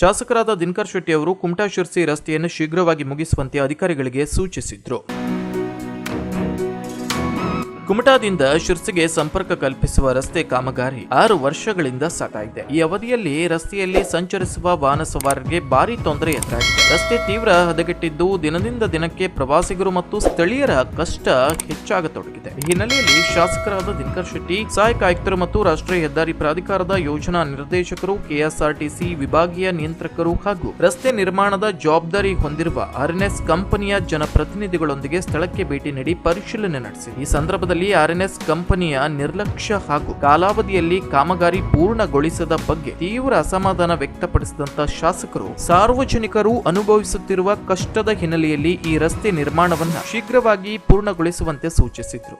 ಶಾಸಕರಾದ ದಿನಕರ್ ಶೆಟ್ಟಿ ಅವರು ಕುಮಟಾ ಶಿರ್ಸಿ ರಸ್ತೆಯನ್ನು ಶೀಘ್ರವಾಗಿ ಮುಗಿಸುವಂತೆ ಅಧಿಕಾರಿಗಳಿಗೆ ಸೂಚಿಸಿದ್ರು. ಕುಮಟಾದಿಂದ ಶಿರ್ಸಿಗೆ ಸಂಪರ್ಕ ಕಲ್ಪಿಸುವ ರಸ್ತೆ ಕಾಮಗಾರಿ ಆರು ವರ್ಷಗಳಿಂದ ಸಾಕಾಗಿದೆ ಈ ಅವಧಿಯಲ್ಲಿ ರಸ್ತೆಯಲ್ಲಿ ಸಂಚರಿಸುವ ವಾಹನ ಸವಾರರಿಗೆ ಭಾರಿ ತೊಂದರೆ ಎದುರಾಗಿದೆ. ರಸ್ತೆ ತೀವ್ರ ಹದಗೆಟ್ಟಿದ್ದು ದಿನದಿಂದ ದಿನಕ್ಕೆ ಪ್ರವಾಸಿಗರು ಮತ್ತು ಸ್ಥಳೀಯರ ಕಷ್ಟ ಹೆಚ್ಚಾಗತೊಡಗಿದೆ. ಹಿನ್ನೆಲೆಯಲ್ಲಿ ಶಾಸಕರಾದ ದಿನಕರ್ ಶೆಟ್ಟಿ, ಸಹಾಯಕ ಆಯುಕ್ತರು ಮತ್ತು ರಾಷ್ಟ್ರೀಯ ಹೆದ್ದಾರಿ ಪ್ರಾಧಿಕಾರದ ಯೋಜನಾ ನಿರ್ದೇಶಕರು, ಕೆಎಸ್ಆರ್ಟಿಸಿ ವಿಭಾಗೀಯ ನಿಯಂತ್ರಕರು ಹಾಗೂ ರಸ್ತೆ ನಿರ್ಮಾಣದ ಜವಾಬ್ದಾರಿ ಹೊಂದಿರುವ ಆರ್ಎನ್ಎಸ್ ಕಂಪನಿಯ ಜನಪ್ರತಿನಿಧಿಗಳೊಂದಿಗೆ ಸ್ಥಳಕ್ಕೆ ಭೇಟಿ ನೀಡಿ ಪರಿಶೀಲನೆ ನಡೆಸಿ. ಈ ಸಂದರ್ಭದಲ್ಲಿ ಆರ್ಎನ್ಎಸ್ ಕಂಪನಿಯ ನಿರ್ಲಕ್ಷ್ಯ ಹಾಗೂ ಕಾಲಾವಧಿಯಲ್ಲಿ ಕಾಮಗಾರಿ ಪೂರ್ಣಗೊಳಿಸದ ಬಗ್ಗೆ ತೀವ್ರ ಅಸಮಾಧಾನ ವ್ಯಕ್ತಪಡಿಸಿದಂತ ಶಾಸಕರು, ಸಾರ್ವಜನಿಕರು ಅನುಭವಿಸುತ್ತಿರುವ ಕಷ್ಟದ ಹಿನ್ನೆಲೆಯಲ್ಲಿ ಈ ರಸ್ತೆ ನಿರ್ಮಾಣವನ್ನು ಶೀಘ್ರವಾಗಿ ಪೂರ್ಣಗೊಳಿಸುವಂತೆ ಸೂಚಿಸಿದರು.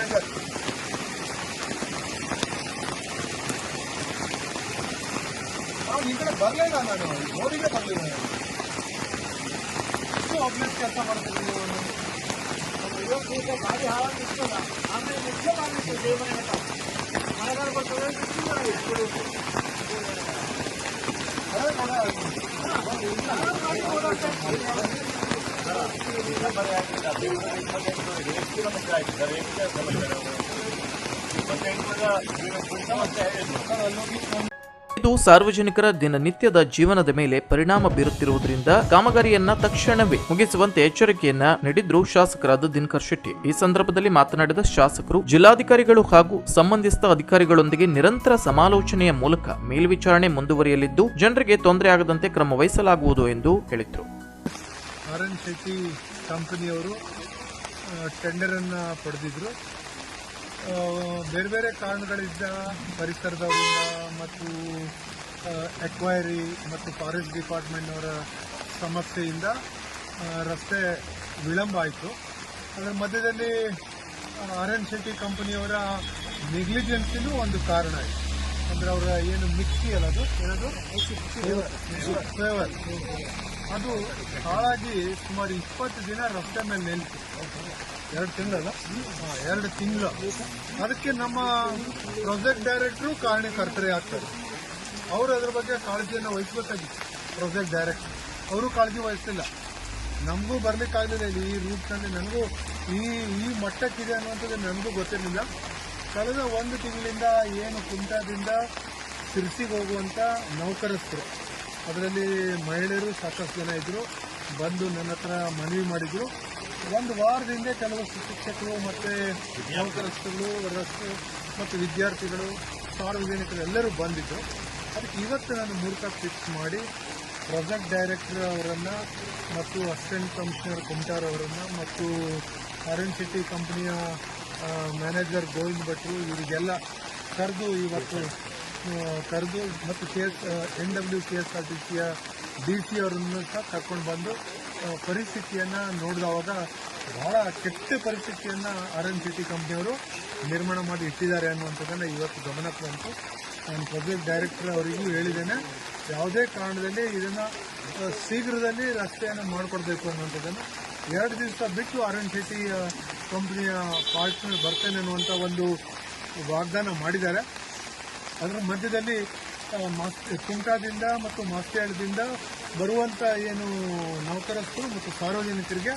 ಮಾಡಬೇಕು. ಡಿಸೈನ್ ಮಾಡಬೇಕು ನಿಮಗೆ ಆಗೋದಿಲ್ಲ ಅಂತ ಹೇಳೋದು ನೀವು ಮತ್ತು ನಿಮ್ಮ ಮ್ಯಾನೇಜರ್ ನಾವು ಈ ಕಡೆ ಬರಲಿಲ್ಲ ನಾನು ರೋಡಿಗೆ ಬರಲಿಲ್ಲ ನಾನು ಎಷ್ಟು ಆಬ್ವಿಯಸ್ ಕೆಲಸ ಮಾಡ್ತೀನಿ ನೀವು ಇವತ್ತು ಈಗ ಗಾಡಿ ಹಾಳಾಗಿರ್ತಲ್ಲ ಆಮೇಲೆ ಮುಖ್ಯ ಮಾಡಲಿಕ್ಕೆ ದೇವರ ಮಳೆಗಾಲ ಬರ್ತದೆ ಇದು ಸಾರ್ವಜನಿಕರ ದಿನನಿತ್ಯದ ಜೀವನದ ಮೇಲೆ ಪರಿಣಾಮ ಬೀರುತ್ತಿರುವುದರಿಂದ ಕಾಮಗಾರಿಯನ್ನ ತಕ್ಷಣವೇ ಮುಗಿಸುವಂತೆ ಎಚ್ಚರಿಕೆಯನ್ನ ನೀಡಿದ್ರು ಶಾಸಕರಾದ ದಿನಕರ್ ಶೆಟ್ಟಿ. ಈ ಸಂದರ್ಭದಲ್ಲಿ ಮಾತನಾಡಿದ ಶಾಸಕರು ಜಿಲ್ಲಾಧಿಕಾರಿಗಳು ಹಾಗೂ ಸಂಬಂಧಿಸಿದ ಅಧಿಕಾರಿಗಳೊಂದಿಗೆ ನಿರಂತರ ಸಮಾಲೋಚನೆಯ ಮೂಲಕ ಮೇಲ್ವಿಚಾರಣೆ ಮುಂದುವರಿಯಲಿದ್ದು ಜನರಿಗೆ ತೊಂದರೆ ಆಗದಂತೆ ಕ್ರಮ ವಹಿಸಲಾಗುವುದು ಎಂದು ಹೇಳಿದರು. ಕಂಪನಿಯವರು ಟೆಂಡರನ್ನು ಪಡೆದಿದ್ರು. ಆ, ಬೇರೆ ಬೇರೆ ಕಾರಣಗಳಿದ್ದ ಪರಿಸರದವರಿಂದ ಮತ್ತು ಎಕ್ವೈರಿ ಮತ್ತು ಫಾರೆಸ್ಟ್ ಡಿಪಾರ್ಟ್ಮೆಂಟ್ನವರ ಸಮಸ್ಯೆಯಿಂದ ರಸ್ತೆ ವಿಳಂಬ ಆಯಿತು. ಅದರ ಮಧ್ಯದಲ್ಲಿ ಆರ್ ಎನ್ ಶೆಟ್ಟಿ ಕಂಪನಿಯವರ ನೆಗ್ಲಿಜೆನ್ಸಿನೂ ಒಂದು ಕಾರಣ ಆಯಿತು. ಅಂದರೆ ಅವರ ಏನು ಮಿಕ್ಸಿ ಅಲ್ಲ ಅದು? ಏನದು? ಫೇವರ್ ಅದು ಹಾಳಾಗಿ ಸುಮಾರು ಇಪ್ಪತ್ತು ದಿನ ರಸ್ತೆ ಮೇಲೆ ನಿಲ್ತು ಎರಡು ತಿಂಗಳಲ್ಲ? ಎರಡು ತಿಂಗಳು. ಅದಕ್ಕೆ ನಮ್ಮ ಪ್ರಾಜೆಕ್ಟ್ ಡೈರೆಕ್ಟ್ರು ಕಾರಣಕರ್ತರೇ ಆಗ್ತಾರೆ. ಅವರು ಅದ್ರ ಬಗ್ಗೆ ಕಾಳಜಿಯನ್ನು ವಹಿಸ್ಬೇಕಾಗಿತ್ತು, ಪ್ರಾಜೆಕ್ಟ್ ಡೈರೆಕ್ಟರ್. ಅವರು ಕಾಳಜಿ ವಹಿಸ್ತಿಲ್ಲ ನಮಗೂ ಬರ್ಲಿಕ್ಕಾಗಲಿಲ್ಲ ಇಲ್ಲಿ ಈ ರೂಟ್ನಲ್ಲಿ. ನನಗೂ ಈ ಈ ಮಟ್ಟಕ್ಕಿದೆ ಅನ್ನುವಂಥದ್ದು ನನಗೂ ಗೊತ್ತಿರಲಿಲ್ಲ. ಕಳೆದ ಒಂದು ತಿಂಗಳಿಂದ ಏನು ಕುಮಟಾದಿಂದ ಸಿರ್ಸಿಗೆ ಹೋಗುವಂಥ ನೌಕರಸ್ಥರು ಅದರಲ್ಲಿ ಮಹಿಳೆಯರು ಸಾಕಷ್ಟು ಜನ ಇದ್ದರು ಬಂದು ನನ್ನ ಹತ್ರ ಮನವಿ ಮಾಡಿದರು. ಒಂದು ವಾರದಿಂದ ಕೆಲವು ಶಿಕ್ಷಕರು ಮತ್ತು ನೌಕರಸ್ಥರು ರಸ್ತೆ ಮತ್ತು ವಿದ್ಯಾರ್ಥಿಗಳು, ಸಾರ್ವಜನಿಕರು ಎಲ್ಲರೂ ಬಂದಿದ್ದರು ಅದಕ್ಕೆ ಇವತ್ತು ನಾನು ಮುಹೂರ್ತ ಫಿಕ್ಸ್ ಮಾಡಿ ಪ್ರಾಜೆಕ್ಟ್ ಡೈರೆಕ್ಟರ್ ಅವರನ್ನು ಮತ್ತು ಅಸಿಸ್ಟೆಂಟ್ ಕಮಿಷನರ್ ಕುಮಟಾರ್ ಅವರನ್ನು ಮತ್ತು ಅರುಣ್ ಸಿಟಿ ಕಂಪನಿಯ ಮ್ಯಾನೇಜರ್ ಗೋವಿಂದ್ ಭಟ್ರು, ಇವರಿಗೆಲ್ಲ ಕರೆದು ಇವತ್ತು ಕರೆದು ಮತ್ತು K S N W K S R T ಸಿಯ ಡಿ ಸಿ ಅವರನ್ನು ಸಹ ಕರ್ಕೊಂಡು ಬಂದು ಪರಿಸ್ಥಿತಿಯನ್ನು ನೋಡಿದವಾಗ ಬಹಳ ಕೆಟ್ಟ ಪರಿಸ್ಥಿತಿಯನ್ನು ಆರ್ ಎನ್ ಸಿ ಟಿ ಕಂಪ್ನಿಯವರು ನಿರ್ಮಾಣ ಮಾಡಿ ಇಟ್ಟಿದ್ದಾರೆ ಅನ್ನುವಂಥದ್ದನ್ನು ಇವತ್ತು ಗಮನಕ್ಕೆ ಬಂತು ನಾನು ಪ್ರೊಜೆಕ್ಟ್ ಡೈರೆಕ್ಟರ್ ಅವರಿಗೂ ಹೇಳಿದ್ದೇನೆ. ಯಾವುದೇ ಕಾರಣದಲ್ಲಿ ಇದನ್ನು ಶೀಘ್ರದಲ್ಲಿ ರಸ್ತೆಯನ್ನು ಮಾಡಿಕೊಡ್ಬೇಕು ಅನ್ನುವಂಥದ್ದನ್ನು ಎರಡು ದಿವಸ ಬಿಟ್ಟು ಆರ್ ಎನ್ ಸಿ ಟಿ ಕಂಪ್ನಿಯ ಪಾರ್ಟ್ನರ್ ಬರ್ತೇನೆ ಅನ್ನುವಂಥ ಒಂದು ವಾಗ್ದಾನ ಮಾಡಿದ್ದಾರೆ. ಅದರ ಮಧ್ಯದಲ್ಲಿ ಮಾಸ್, ಕುಮಟಾದಿಂದ ಮತ್ತು ಮಾಸ್ಟ್ಯಾಳದಿಂದ ಬರುವಂಥ ಏನು ನೌಕರಸ್ಥರು ಮತ್ತು ಸಾರ್ವಜನಿಕರಿಗೆ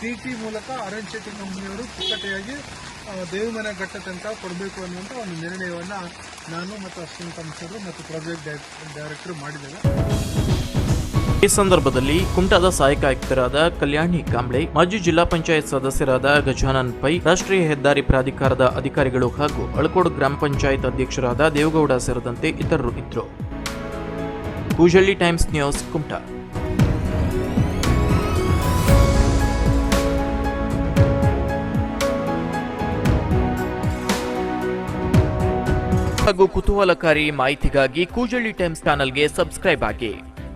ಟಿ ಟಿ ಮೂಲಕ ಆರ್ ಶೆಟ್ಟಿ ಕಂಪನಿಯವರು ದೇವಿಮನೆ ದೇವಮನೆ ಘಟ್ಟ ತನಕ ಕೊಡಬೇಕು ಅನ್ನುವಂಥ ಒಂದು ನಿರ್ಣಯವನ್ನು ನಾನು ಮತ್ತು ಅಶ್ವಿನ್ ಕಮಿಷನರು ಮತ್ತು ಪ್ರಾಜೆಕ್ಟ್ ಡೈರೆಕ್ಟರ್ ಮಾಡಿದ್ದೇವೆ. ಈ ಸಂದರ್ಭದಲ್ಲಿ ಕುಮಟಾದ ಸಹಾಯಕ ಆಯುಕ್ತರಾದ ಕಲ್ಯಾಣಿ ಕಾಂಬ್ಳೆ, ಮಾಜಿ ಜಿಲ್ಲಾ ಪಂಚಾಯತ್ ಸದಸ್ಯರಾದ ಗಜಾನನ್ ಪೈ, ರಾಷ್ಟ್ರೀಯ ಹೆದ್ದಾರಿ ಪ್ರಾಧಿಕಾರದ ಅಧಿಕಾರಿಗಳು ಹಾಗೂ ಅಳಕೋಡು ಗ್ರಾಮ ಪಂಚಾಯತ್ ಅಧ್ಯಕ್ಷರಾದ ದೇವೇಗೌಡ ಸೇರಿದಂತೆ ಇತರರು ಇದ್ದರು. Koojalli Times News, Kumta. ಹಾಗೂ ಕುತೂಹಲಕಾರಿ ಮಾಹಿತಿಗಾಗಿ ಕೂಜಳ್ಳಿ ಟೈಮ್ಸ್ ಚಾನಲ್ಗೆ ಸಬ್ಸ್ಕ್ರೈಬ್ ಆಗಿ.